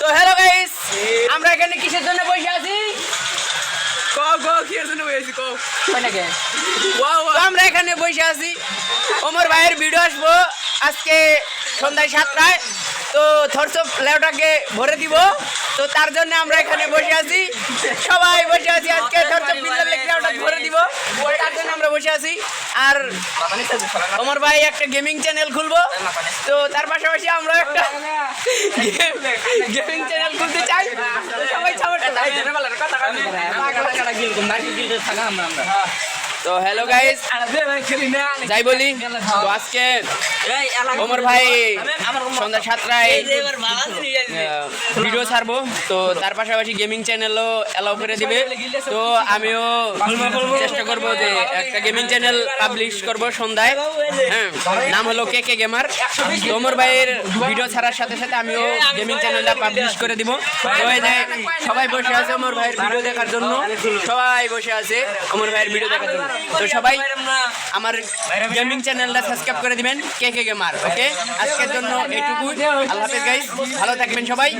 তো hello guys আমরা এখানে কিসের জন্য বসে আছি? কও কও জন্য কও। ওয়াও আমরা এখানে বসে আছি। ওমর ভাইয়ের ভিডিও আসব। আজকে সন্ধ্যায় সাতটায়। তো থরসব লেওটাকে ভরে দিব। তো তার জন্য আমরা এখানে বসে আছি। সবাই বসে আছি আজকে। থরসব লেওটা ভরে দিব। তার জন্য আমরা বসে আছি। আর ওমর ভাই একটা গেমিং চ্যানেল খুলবো। তো তার পাশাপাশি আমরা একটা গেমিং চ্যানেল খুলতে চাই। তো সবাই তো হ্যালো গাইস যাই বলি তো আজকে ওমর ভাই সন্ধ্যা সাতটায় ভিডিও ছাড়বো তো তার পাশাপাশি গেমিং চ্যানেলও অ্যালাউ করে দিবে। তো আমিও চেষ্টা করব যে একটা গেমিং চ্যানেল পাবলিশ করব সন্ধ্যায়। হ্যাঁ নাম হলো কে কে গেমার ওমর ভাইয়ের ভিডিও ছাড়ার সাথে সাথে আমিও গেমিং চ্যানেলটা পাবলিশ করে দিব। তো এই যে সবাই বসে আছে ওমর ভাইয়ের ভিডিও দেখার জন্য। সবাই বসে আছে ওমর ভাইয়ের ভিডিও দেখার জন্য। তো সবাই আমার গেমিং চ্যানেলটা সাবস্ক্রাইব করে দিবেন। কে কে মার ওকে আজকের জন্য এটুকু আল্লাহ হাফেজ গাইস ভালো থাকবেন সবাই।